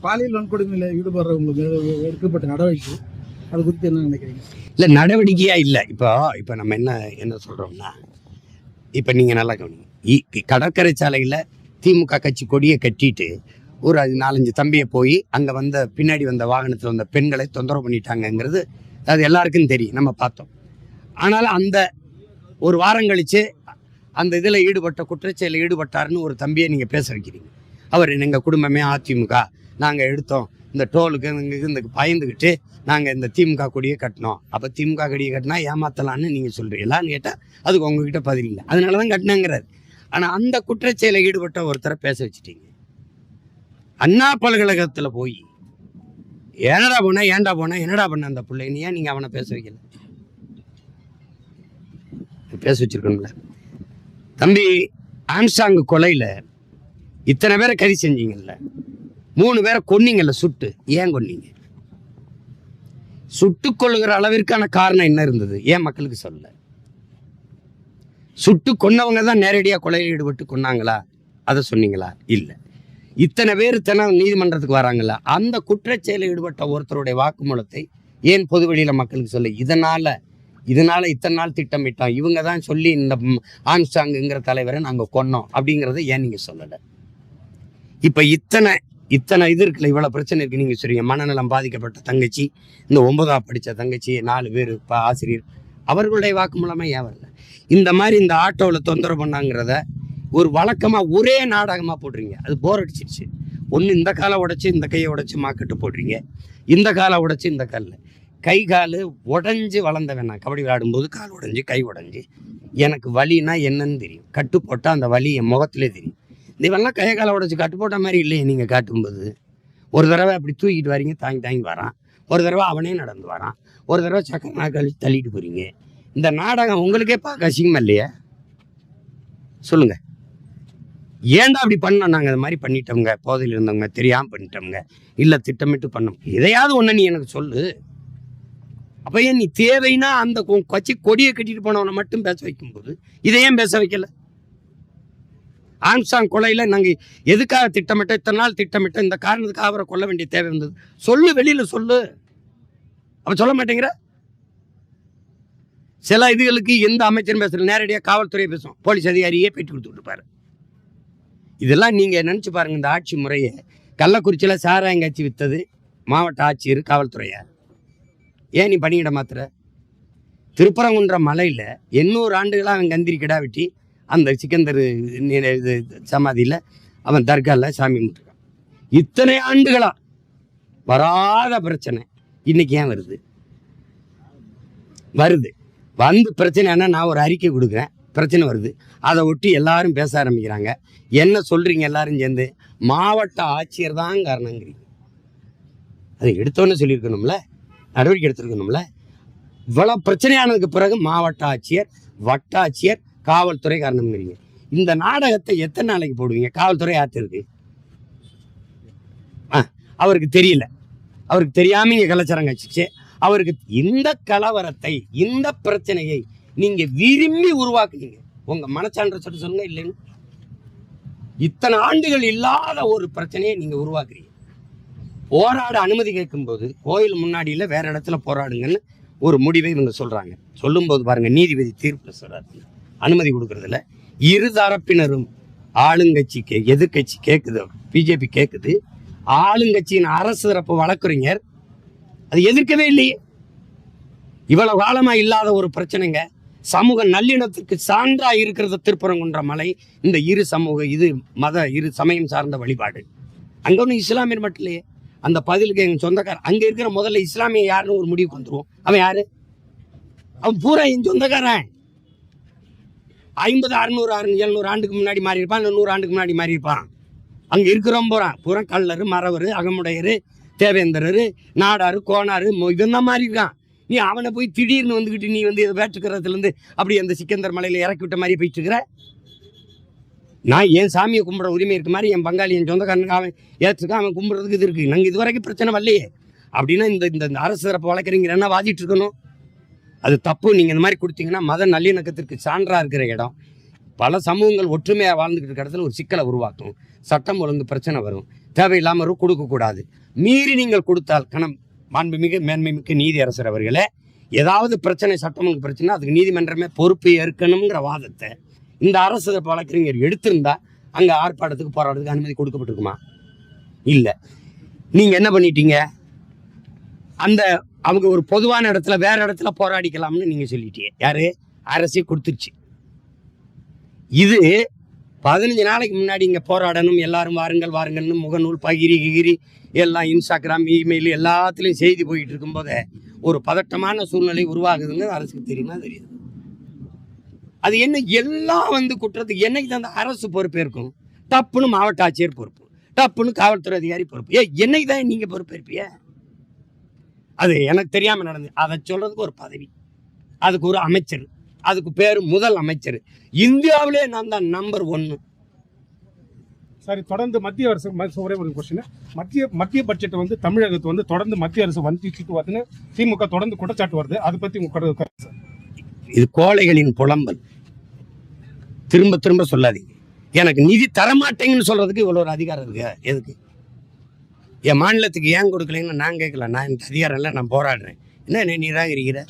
பாலியல் வன்கொடுமையில் ஈடுபடுறவங்களுக்கு எடுக்கப்பட்ட நடவடிக்கை. அது குறித்து என்ன நினைக்கிறீங்க? இல்லை நடவடிக்கையாக இல்லை. இப்போ இப்போ நம்ம என்ன என்ன சொல்கிறோம்னா இப்போ நீங்கள் நல்லா கவனிங்க. இ- கடற்கரை சாலையில் திமுக கட்சி கொடியை கட்டிட்டு ஒரு அது நாலஞ்சு தம்பியை போய் அங்கே வந்த பின்னாடி வந்த வாகனத்தில் வந்த பெண்களை தொந்தரவு பண்ணிட்டாங்கங்கிறது அது எல்லாருக்கும் தெரியும். நம்ம பார்த்தோம். ஆனால் அந்த ஒரு வாரம் கழித்து அந்த இதில் ஈடுபட்ட குற்றச்செயலில் ஈடுபட்டாருன்னு ஒரு தம்பியை நீங்கள் பேச வைக்கிறீங்க. அவர் எங்கள் குடும்பமே அதிமுக. நாங்கள் எடுத்தோம். இந்த டோலுக்கு இந்த பயந்துக்கிட்டு நாங்கள் இந்த திமுக கொடியை கட்டினோம். அப்போ திமுக கொடியை கட்டினா ஏமாத்தலான்னு நீங்கள் சொல்கிறீங்களான்னு கேட்டால் அதுக்கு உங்ககிட்ட பதில் இல்லை. அதனால தான் கட்டினாங்கிறாரு. ஆனால் அந்த குற்றச்செயலில் ஈடுபட்ட ஒருத்தரை பேச வச்சுட்டீங்க. அண்ணா பல்கழகத்தில் போய் ஏனடா போன ஏன்டா போன என்னடா பண்ண அந்த பிள்ளைன்னு ஏன் நீங்கள் அவனை பேச வைக்கல? பேச வச்சிருக்கணும்ல. தம்பி ஆம்சாங் கொலையில் இத்தனை பேரை கறி செஞ்சீங்கல்ல? மூணு பேரை கொன்னீங்கல்ல சுட்டு. ஏன் கொன்னீங்க? சுட்டு கொள்ளுகிற அளவிற்கான காரணம் என்ன இருந்தது? ஏன் மக்களுக்கு சொல்ல சுட்டு கொன்னவங்க தான் நேரடியாக கொலையில் ஈடுபட்டு கொன்னாங்களா? அதை சொன்னீங்களா? இல்லை. இத்தனை பேர் தினம் நீதிமன்றத்துக்கு வராங்களா? அந்த குற்றச்செயலில் ஈடுபட்ட ஒருத்தருடைய வாக்குமூலத்தை ஏன் பொது வழியில் மக்களுக்கு சொல்ல? இதனால் இதனால் இத்தனை நாள் திட்டமிட்டோம் இவங்க தான் சொல்லி இந்த ம், ஆம்ஸ்டாங்குங்கிற தலைவரை நாங்கள் கொன்னோம். அப்படிங்கிறத ஏன் நீங்கள் சொல்லலை? இப்போ இத்தனை இத்தனை இது இருக்குல்ல இவ்வளோ பிரச்சனை இருக்குது நீங்கள் சொல்றீங்க மனநலம் பாதிக்கப்பட்ட தங்கச்சி இந்த ஒன்பதாம் படித்த தங்கச்சி நாலு பேர் இப்போ ஆசிரியர். அவர்களுடைய வாக்குமூலமே ஏன் வரல? இந்த மாதிரி இந்த ஆட்டோவில் தொந்தரவு பண்ணாங்கிறத ஒரு வழக்கமாக ஒரே நாடகமாக போடுறீங்க. அது போர் அடிச்சிருச்சு. ஒன்று இந்த காலை உடச்சி இந்த கையை உடச்சி மாக்கெட்டு போடுறீங்க. இந்த காலை உடச்சி இந்த காலில். கை கால் உடஞ்சி வளர்ந்தவன் நான். கபடி விளையாடும்போது கால் உடஞ்சி கை உடைஞ்சு. எனக்கு வலினா என்னன்னு தெரியும். கட்டு போட்டால் அந்த வலி என் முகத்திலே தெரியும். இவெல்லாம் கையை காலை உடச்சி கட்டு போட்ட மாதிரி இல்லையே நீங்கள் காட்டும்போது. ஒரு தடவை அப்படி தூக்கிட்டு வரீங்க தாங்கி தாங்கி வரான். ஒரு தடவை அவனே நடந்து வரான். ஒரு தடவை சக்கர நாள் கழிச்சு தள்ளிட்டு போகிறீங்க இந்த நாடகம் உங்களுக்கே பார்க்க அசிங்கமா இல்லையா? சொல்லுங்கள் ஏன்டா அப்படி பண்ணோம்? நாங்கள் அது மாதிரி பண்ணிட்டோங்க போதையில் இருந்தவங்க தெரியாமல் பண்ணிட்டோங்க இல்லை திட்டமிட்டு பண்ணோம். எதையாவது ஒன்று நீ எனக்கு சொல்லு. அப்போ ஏன் நீ தேவைன்னா அந்த கொ- கொடியை கட்டிட்டு போனவனை மட்டும் பேச வைக்கும்போது இதை ஏன் பேச வைக்கலை? ஆம்சாங் கொலையில் நாங்கள் எதுக்காக திட்டமிட்ட இத்தனை நாள் திட்டமிட்ட இந்த காரணத்துக்காக அவரை கொல்ல வேண்டிய தேவை இருந்தது. சொல்லு வெளியில் சொல்லு. அப்போ சொல்ல மாட்டேங்கிற? சில இதுகளுக்கு எந்த அமைச்சரும் பேசுகிற நேரடியாக காவல்துறையை பேசும். போலீஸ் அதிகாரியே பேட்டி கொடுத்துட்டு இதெல்லாம் நீங்கள் நினச்சி பாருங்கள் இந்த ஆட்சி முறையை கள்ளக்குறிச்சியில் சாராயங்காட்சி வித்தது மாவட்ட ஆட்சியர் காவல்துறையார். ஏன் நீ பணியிட மாத்துற? திருப்பரங்குன்ற மலையில் எண்ணூறு ஆண்டுகளாக அவன் கந்திரி கிடா வெட்டி அந்த சிக்கந்தர் இது சமாதியில் அவன் தர்காவில் சாமி கும்பிட்டுருக்கான். இத்தனை ஆண்டுகளாக வராத பிரச்சனை. இன்றைக்கி ஏன் வருது? வருது. வந்து பிரச்சனைனா நான் ஒரு அறிக்கை கொடுக்குறேன். பிரச்சனை வருது. அதை ஒட்டி எல்லாரும் பேச ஆரம்பிக்கிறாங்க. என்ன சொல்கிறீங்க எல்லாரும் சேர்ந்து? மாவட்ட ஆட்சியர் தான் காரணங்கிறீங்க. அதை எடுத்தோன்னு சொல்லியிருக்கணும்ல? நடவடிக்கை எடுத்திருக்கணும்ல? இவ்வளோ பிரச்சனையானதுக்கு பிறகு மாவட்ட ஆட்சியர் வட்டாட்சியர் காவல்துறை காரணம்ங்கிறீங்க இந்த நாடகத்தை எத்தனை நாளைக்கு போடுவீங்க? காவல்துறை ஆத்திருக்கு ஆ அவருக்கு தெரியல. அவருக்கு தெரியாம இங்கே கலாச்சாரம் கட்சிச்சு அவருக்கு இந்த கலவரத்தை இந்த பிரச்சனையை நீங்க விரும்பி உருவாக்குனீங்க உங்க மனச்சான்ற சொல்ல சொல்லுங்க இல்லைன்னு. இத்தனை ஆண்டுகள் இல்லாத ஒரு பிரச்சனையை நீங்க உருவாக்குறீங்க. போராட அனுமதி கேட்கும்போது கோயில் முன்னாடியில் வேற இடத்துல போராடுங்கன்னு ஒரு முடிவை இவங்க சொல்றாங்க. சொல்லும்போது பாருங்க நீதிபதி தீர்ப்புல சொல்றாரு. அனுமதி கொடுக்கறதில்ல. இரு தரப்பினரும் ஆளுங்கட்சி கே எதிர்கட்சி கேட்குது பிஜேபி கேட்குது ஆளுங்கட்சியின் அரசு தரப்பு வழக்குரைஞர். அது எதிர்க்கவே இல்லையே. இவ்வளவு காலமாக இல்லாத ஒரு பிரச்சனைங்க. சமூக நல்லிணத்துக்கு சான்றாக இருக்கிறது திருப்பரங்குன்ற மலை. இந்த இரு சமூக இது மத இரு சமயம் சார்ந்த வழிபாடு. அங்கே ஒன்றும் இஸ்லாமியர் மட்டும் இல்லையே. அந்த பதிலுக்கு எங்கள் சொந்தக்காரன் அங்கே இருக்கிற முதல்ல இஸ்லாமிய யாருன்னு ஒரு முடிவுக்கு வந்துடுவோம் அவன் யாரு? அவன் பூரா என் சொந்தக்காரன். ஐம்பது அறுநூறு அறு எழுநூறு ஆண்டுக்கு முன்னாடி மாறி இருப்பான் இல்லை நூறு ஆண்டுக்கு முன்னாடி மாறி இருப்பான் அங்கே இருக்கிறவன் போகிறான் பூரா கல்லர் மரவர் அகமுடையர் தேவேந்திரர் நாடார் கோனார் மொ- இவன் மாறி இருக்கான் நீ அவனை போய் திடீர்னு வந்துக்கிட்டு நீ வந்து இதை வேற்றுக்கிறதுலேருந்து அப்படி அந்த சிக்கந்தர் மலையில் இறக்கி விட்ட மாதிரி போயிட்டு இருக்கிற? நான் என் சாமியை கும்பிட்ற உரிமை இருக்க மாதிரி என் பங்காளி என் சொந்தக்காரனுக்கு அவன் ஏற்றுக்கான் அவன் கும்பிட்றதுக்கு இது இருக்குது நாங்கள் இது வரைக்கும் பிரச்சனை வரலையே. அப்படின்னா இந்த இந்த இந்த அரசு தரப்பு வழக்கறிஞர் என்ன வாதிட்டு இருக்கணும்? அது தப்பு. நீங்கள் இந்த மாதிரி கொடுத்தீங்கன்னா மத நல்லிணக்கத்திற்கு சான்றாக இருக்கிற இடம். பல சமூகங்கள் ஒற்றுமையாக வாழ்ந்துக்கிட்டு இருக்கிற இடத்துல ஒரு சிக்கலை உருவாக்கும். சட்டம் ஒழுங்கு பிரச்சனை வரும். தேவையில்லாமல் கொடுக்கக்கூடாது மீறி நீங்கள் கொடுத்தால் கணம் மாண்புமிகு மேன்மைமிக்க நீதி அரசர் அவர்களே ஏதாவது பிரச்சனை சட்டமன்ற பிரச்சனை அதுக்கு நீதிமன்றமே பொறுப்பு ஏற்கணுங்கிற வாதத்தை இந்த அரசு வழக்கறிஞர் எடுத்திருந்தா அங்கே ஆர்ப்பாட்டத்துக்கு போராட்டத்துக்கு அனுமதி கொடுக்கப்பட்டிருக்குமா? இல்லை. நீங்கள் என்ன பண்ணிட்டீங்க? அந்த அவங்க ஒரு பொதுவான இடத்துல வேற இடத்துல போராடிக்கலாம்னு நீங்கள் சொல்லிட்டீங்க. யாரு? அரசே கொடுத்துருச்சு. இது பதினஞ்சு நாளைக்கு முன்னாடி இங்கே போராடணும் எல்லாரும் வாருங்கள் வாருங்கள்னு முகநூல் பகிரி கிகிரி எல்லாம் இன்ஸ்டாகிராம் இமெயில் எல்லாத்துலேயும் செய்தி போயிட்டு இருக்கும்போதே ஒரு பதட்டமான சூழ்நிலை உருவாகுதுன்னு அரசுக்கு தெரியுமா? தெரியுது. அது என்ன எல்லாம் வந்து குற்றத்துக்கு என்னைக்கு தான் அரசு பொறுப்பேற்கும் டப்புன்னு மாவட்ட ஆட்சியர் பொறுப்பு. டப்புன்னு காவல்துறை அதிகாரி பொறுப்பு. ஏ என்னைக்கு தான் நீங்கள் பொறுப்பேற்பியே அது எனக்கு தெரியாமல் நடந்தது அதை சொல்றதுக்கு ஒரு பதவி. அதுக்கு ஒரு அமைச்சர். அதுக்கு பேர் முதல் அமைச்சர். இந்தியாவிலே நான் தான் நம்பர் ஒன்று சரி தொடர்ந்து மத்திய அரசு ஒரே ஒரு கொஸ்டின் மத்திய மத்திய பட்ஜெட் வந்து தமிழகத்தை வந்து தொடர்ந்து மத்திய அரசு வஞ்சிச்சுட்டு வருதுன்னு திமுக தொடர்ந்து குற்றச்சாட்டு வருது. அதை பத்தி உங்க இது கோழைகளின் புலம்பல். திரும்ப திரும்ப சொல்லாதீங்க. எனக்கு நிதி தரமாட்டேங்கன்னு சொல்றதுக்கு இவ்வளோ ஒரு அதிகாரம் இருக்கு? எதுக்கு? என் மாநிலத்துக்கு ஏன் கொடுக்கலைன்னு நான் கேட்கல. நான் இந்த அதிகாரம் இல்லை நான் போராடுறேன். என்ன நீ நிராகரிக்கிற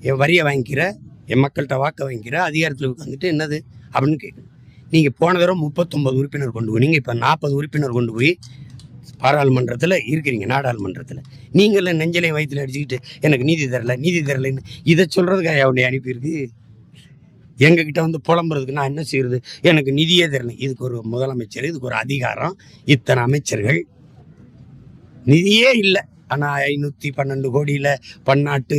என் வரியை வாங்கிக்கிற? என் மக்கள்கிட்ட வாக்க வாங்கிக்கிற? அதிகாரத்தில் உட்காந்துட்டு என்னது? அப்படின்னு கேட்கணும். நீங்கள் போன தடவை முப்பத்தொம்பது உறுப்பினர் கொண்டு போய் நீங்கள் இப்போ நாற்பது உறுப்பினர் கொண்டு போய் பாராளுமன்றத்தில் இருக்கிறீங்க நாடாளுமன்றத்தில். நீங்களே நெஞ்சலையும் வயிற்றுல அடிச்சுக்கிட்டு எனக்கு நீதி தரல நீதி தரலைன்னு இதை சொல்கிறதுக்காக அவனை அனுப்பியிருக்கு? எங்ககிட்ட வந்து புலம்புறதுக்கு நான் என்ன செய்யறது? எனக்கு நிதியே தரல. இதுக்கு ஒரு முதலமைச்சர் இதுக்கு ஒரு அதிகாரம். இத்தனை அமைச்சர்கள் நிதியே இல்லை. ஆனால் ஐநூற்றி பன்னெண்டு கோடியில் பன்னாட்டு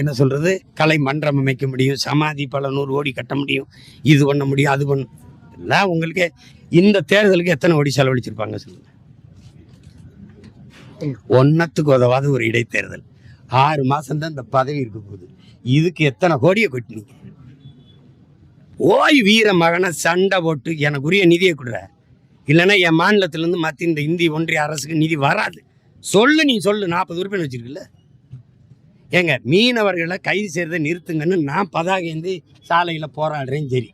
என்ன சொல்கிறது கலை மன்றம் அமைக்க முடியும் சமாதி பல நூறு கோடி கட்ட முடியும். இது பண்ண முடியும் அது பண்ண எல்லாம் உங்களுக்கு இந்த தேர்தலுக்கு எத்தனை கோடி செலவழிச்சிருப்பாங்க சொல்லுங்கள் ஒன்றத்துக்கு உதவாத ஒரு இடைத்தேர்தல். ஆறு மாதம்தான் இந்த பதவி இருக்க போகுது. இதுக்கு எத்தனை கோடியை கொட்டினீங்க? ஓய் வீர மகனை சண்டை போட்டு எனக்கு உரிய நிதியை கொடுற. இல்லைன்னா என் மாநிலத்திலேருந்து மத்திய இந்த இந்திய ஒன்றிய அரசுக்கு நிதி வராது. சொல்லு நீ சொல்லு. நாற்பது உறுப்பினர் வச்சுருக்குல்ல. ஏங்க மீனவர்களை கைது செய்கிறத நிறுத்துங்கன்னு நான் பதாகேந்து சாலையில் போராடுறேன் சரி.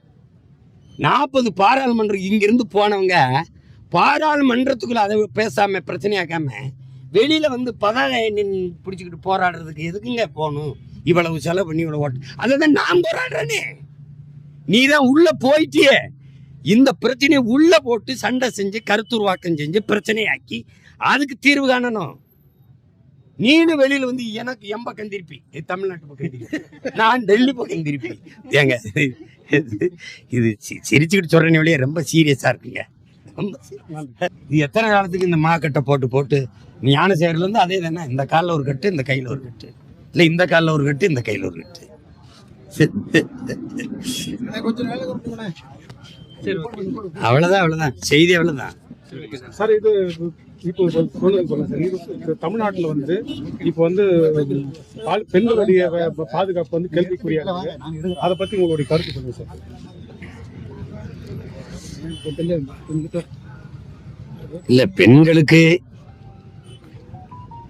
நாற்பது பாராளுமன்றம் இங்கேருந்து போனவங்க பாராளுமன்றத்துக்குள்ளே அதை பேசாமல் பிரச்சனையாக்காமல் வெளியில் வந்து பதாகை எண்ணின் பிடிச்சிக்கிட்டு போராடுறதுக்கு எதுக்குங்க போகணும்? இவ்வளவு செலவு பண்ணி இவ்வளோ ஓட்டு. அதை தான் நான் போராடுறேனே. நீ தான் உள்ளே போயிட்டியே. இந்த பிரச்சனையை உள்ள போட்டு சண்டை செஞ்சு கருத்துருவாக்கம் செஞ்சு பிரச்சனையாக்கி அதுக்கு தீர்வு காணணும். நீனு வெளியில வந்து எனக்கு எம்ப கந்திருப்பி. தமிழ்நாட்டு பக்கம் திருப்பி நான் டெல்லி பக்கம் திருப்பி ஏங்க இது- சிரிச்சுக்கிட்டு சொல்றேன் வழியே ரொம்ப சீரியஸா இருக்குங்க. ரொம்ப இது எத்தனை காலத்துக்கு இந்த மாக்கட்டை போட்டு போட்டு ஞானசேகர்ல இருந்து அதே தானே? இந்த காலில் ஒரு கட்டு இந்த கையில் ஒரு கட்டு. இல்லை இந்த காலில் ஒரு கட்டு இந்த கையில் ஒரு கட்டு. கொஞ்சம் அவ்வளோதான் அவ்வளோதான் செய்தி அவ்வளோதான் சார் இது இப்போ தமிழ்நாட்டுல வந்து இப்போ வந்து பெண்களுடைய பாதுகாப்பு வந்து கேள்விக்குறியா இருக்கு நாங்கள் எடுக்கிறோம் அதை பத்தி உங்களுடைய கருத்து சொல்லுங்க சார். இல்லை பெண்களுக்கு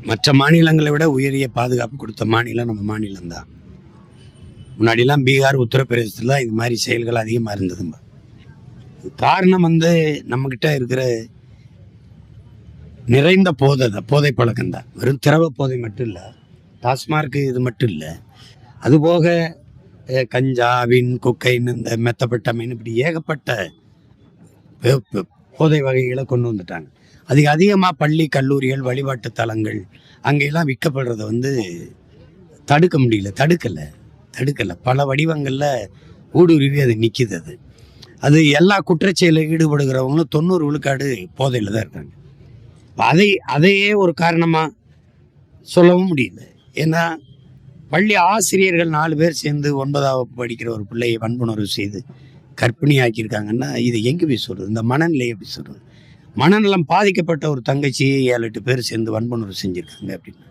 மற்ற மாநிலங்களை விட உயரிய பாதுகாப்பு கொடுத்த மாநிலம் நம்ம மாநிலம்தான். முன்னாடிலாம் பீகார் உத்தரப்பிரதேசத்தில் தான் இது மாதிரி செயல்கள் அதிகமாக இருந்ததுங்க காரணம் வந்து நம்மக்கிட்ட இருக்கிற நிறைந்த போதை தான் போதை பழக்கம் தான் வெறும் திரவ போதை மட்டும் இல்லை டாஸ்மார்க்கு இது மட்டும் இல்லை. அதுபோக கஞ்சா வின் கொக்கைன் இந்த மெத்தப்பட்டமைன் இப்படி ஏகப்பட்ட போதை வகைகளை கொண்டு வந்துட்டாங்க. அதுக்கு அதிகமாக பள்ளி கல்லூரிகள் வழிபாட்டு தலங்கள் அங்கெல்லாம் விற்கப்படுறத வந்து தடுக்க முடியல. தடுக்கலை. தடுக்கலை. பல வடிவங்களில் ஊடுருவி அது நிற்கிது அது. அது எல்லா குற்றச்செயலில் ஈடுபடுகிறவங்களும் தொண்ணூறு விழுக்காடு போதையில் தான் இருக்காங்க. அதை அதையே ஒரு காரணமாக சொல்லவும் முடியல. ஏன்னா பள்ளி ஆசிரியர்கள் நாலு பேர் சேர்ந்து ஒன்பதாவது படிக்கிற ஒரு பிள்ளையை வன்புணர்வு செய்து கற்பிணி ஆக்கியிருக்காங்கன்னா இது எங்கே போய் சொல்கிறது இந்த மனநிலை எப்படி சொல்கிறது மனநலம் பாதிக்கப்பட்ட ஒரு தங்கச்சி ஏழு எட்டு பேர் சேர்ந்து வன்புணர்வு செஞ்சுருக்காங்க அப்படின்னு.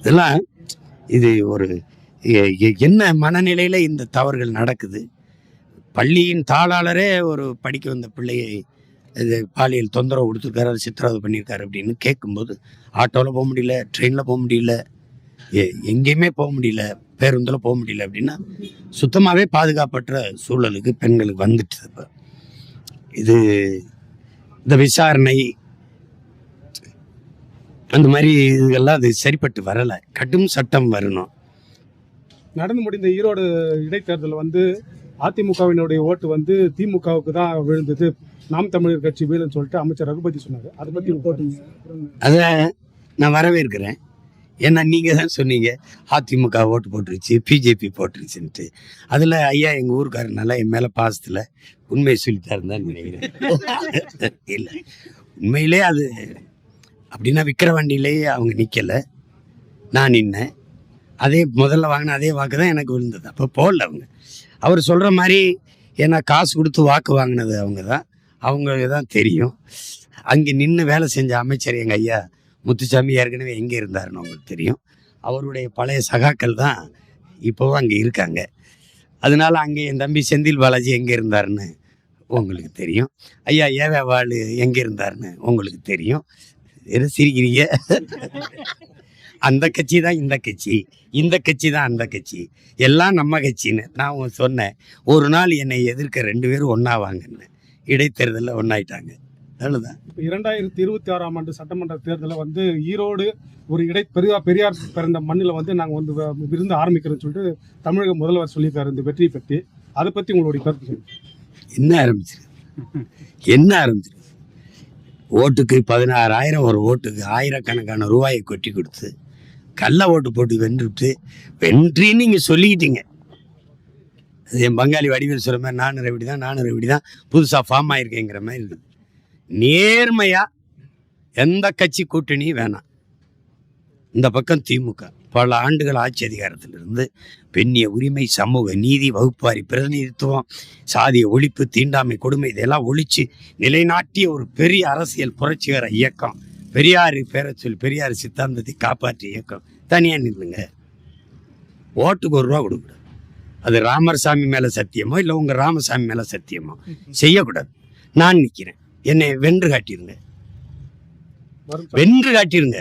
இதெல்லாம் இது ஒரு என்ன மனநிலையில் இந்த தவறுகள் நடக்குது? பள்ளியின் தாளாளரே ஒரு படிக்க வந்த பிள்ளையை இது பாலியல் தொந்தரவு கொடுத்துருக்காரு அது சித்திரவதை பண்ணியிருக்காரு அப்படின்னு கேட்கும்போது ஆட்டோவில் போக முடியல ட்ரெயினில் போக முடியல எங்கேயுமே போக முடியல பேருந்தில் போக முடியல அப்படின்னா சுத்தமாகவே பாதுகாப்பற்ற சூழலுக்கு பெண்களுக்கு வந்துட்டு இப்போ. இது இந்த விசாரணை அந்த மாதிரி இதெல்லாம் அது சரிப்பட்டு வரலை. கடும் சட்டம் வரணும். நடந்து முடிந்த ஈரோடு இடைத்தேர்தல் வந்து அதிமுகவினுடைய ஓட்டு வந்து திமுகவுக்கு தான் விழுந்தது. நாம் தமிழர் கட்சி வீழுன்னு சொல்லிட்டு அமைச்சர் ரகுபதி சொன்னாரு. அதை பத்தி உங்க கருத்து? அதை நான் வரவேற்கிறேன். ஏன்னா நீங்கள் தான் சொன்னீங்க அதிமுக ஓட்டு போட்டுருச்சு பிஜேபி போட்டுருச்சுன்ட்டு. அதில் ஐயா எங்கள் ஊருக்காரனால என் மேலே பாசத்தில் உண்மையை சொல்லித்தாருன்னு தான் நினைக்கிறேன். இல்லை. உண்மையிலே அது அப்படின்னா விக்கிரவாண்டியிலேயே அவங்க நிற்கலை நான் நின்னேன். அதே முதல்ல வாங்கின அதே வாக்கு தான் எனக்கு விழுந்தது. அப்போ போடல அவங்க. அவர் சொல்கிற மாதிரி ஏன்னா காசு கொடுத்து வாக்கு வாங்கினது அவங்க தான் அவங்களுக்கு தான் தெரியும். அங்கே நின்று வேலை செஞ்ச அமைச்சர் எங்கள் ஐயா முத்துசாமி ஏற்கனவே எங்கே இருந்தாருன்னு அவங்களுக்கு தெரியும். அவருடைய பழைய சகாக்கள் தான் இப்போவும் அங்கே இருக்காங்க. அதனால அங்கே என் தம்பி செந்தில் பாலாஜி எங்கே இருந்தாருன்னு உங்களுக்கு தெரியும். ஐயா ஏவே வாழ் எங்கே இருந்தாருன்னு உங்களுக்கு தெரியும். எது சிரிக்கிறீங்க? அந்த கட்சி தான் இந்த கட்சி இந்த கட்சி தான் அந்த கட்சி. எல்லாம் நம்ம கட்சின்னு நான் சொன்னேன். ஒரு நாள் என்னை எதிர்க்க ரெண்டு பேரும் ஒன்றா வாங்கன்னு இடைத்தேர்தலில் ஒன்றாயிட்டாங்க அவ்வளோதான் இப்ப இரண்டாயிரத்தி இருபத்தி ஆறாம் ஆண்டு சட்டமன்ற தேர்தலில் வந்து ஈரோடு ஒரு இடை பெரியார் பெரியார் பிறந்த மண்ணில் வந்து நாங்கள் வந்து விருந்து ஆரம்பிக்கிறோம்னு சொல்லிட்டு தமிழக முதல்வர் சொல்லியிருக்காரு இந்த வெற்றியை பற்றி. அதை பத்தி உங்களுடைய கருத்து. என்ன ஆரம்பிச்சிருக்கு? என்ன ஆரம்பிச்சிருக்கு? ஓட்டுக்கு பதினாறாயிரம் ஒரு ஓட்டுக்கு ஆயிரக்கணக்கான ரூபாயை கொட்டி கொடுத்து கள்ள ஓட்டு போட்டு வென்றுட்டு வென்றின்னு நீங்கள் சொல்லிக்கிட்டீங்க. அது என் பங்காளி வடிவில் சொல்கிற மாதிரி நானூறு ரவிடி தான் நானூறு ரவிடி தான் புதுசாக ஃபார்ம் ஆயிருக்கேங்கிற மாதிரி இருக்குது நேர்மையாக எந்த கட்சி கூட்டணி வேணாம். இந்த பக்கம் திமுக. பல ஆண்டுகள் ஆட்சி அதிகாரத்திலிருந்து பெண்ணிய உரிமை சமூக நீதி வகுப்பாரி பிரதிநிதித்துவம் சாதிய ஒழிப்பு தீண்டாமை கொடுமை இதெல்லாம் ஒழிச்சு நிலைநாட்டிய ஒரு பெரிய அரசியல் புரட்சிகர இயக்கம். பெரியார் பேரை சொல்லி பெரியார் சித்தாந்தத்தை காப்பாற்றிய இயக்கம். தனியாக நில்லுங்க. ஓட்டுக்கு ஒரு ரூபா கொடுக்கூடாது. அது ராமர் சாமி மேலே சத்தியமோ இல்லை உங்கள் ராமசாமி மேலே சத்தியமோ. செய்யக்கூடாது. நான் நிற்கிறேன் என்னை வென்று காட்டிருங்க. வென்று காட்டிருங்க.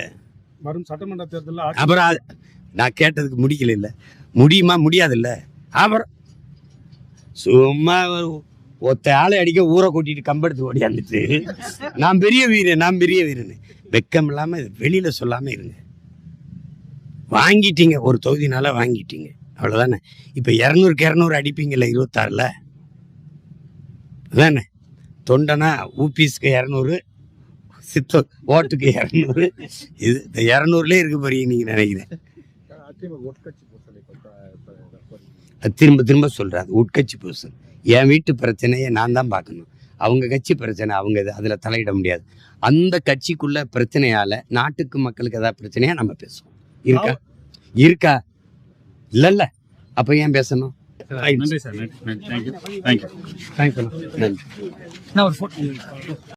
வரும் சட்டமன்ற தேர்தலில் அப்புறம் நான் கேட்டதுக்கு முடிக்கல இல்லை. முடியுமா முடியாதுல்ல. அப்புறம் சும்மா ஒத்த ஆளை அடிக்க ஊரை கூட்டிட்டு கம்பெடுத்து ஓடியாந்துட்டு. நான் பெரிய வீரன் நான் பெரிய வீரன். வெக்கம் இல்லாமல் வெளியில் சொல்லாமல் இருங்க. வாங்கிட்டீங்க ஒரு தொகுதினால வாங்கிட்டீங்க. அவ்வளோதானே இப்போ இரநூறுக்கு இரநூறு அடிப்பீங்கள்ல இருபத்தாறில்? அதானே? தொண்டனா ஊபிஸ்க்கு இரநூறு சித்த ஓட்டுக்கு இரநூறு. இது இந்த இரநூறுலேயே இருக்க போறீங்க நீங்கள் நினைக்கிறேன். அது திரும்ப திரும்ப சொல்கிறேன் உட்கட்சி பூசல். என் வீட்டு பிரச்சனையை நான் தான் பார்க்கணும். அவங்க கட்சி பிரச்சனை அவங்க இது அதில் தலையிட முடியாது. அந்த கட்சிக்குள்ள பிரச்சனையால நாட்டுக்கு மக்களுக்கு ஏதாவது பிரச்சனையா நம்ம பேசுவோம். இருக்கா? இருக்கா? இல்லைல்ல. அப்போ ஏன் பேசணும்? நன்றி சார் நன்றி. தேங்க்யூ தேங்க்யூ தேங்க்யூ நன்றி.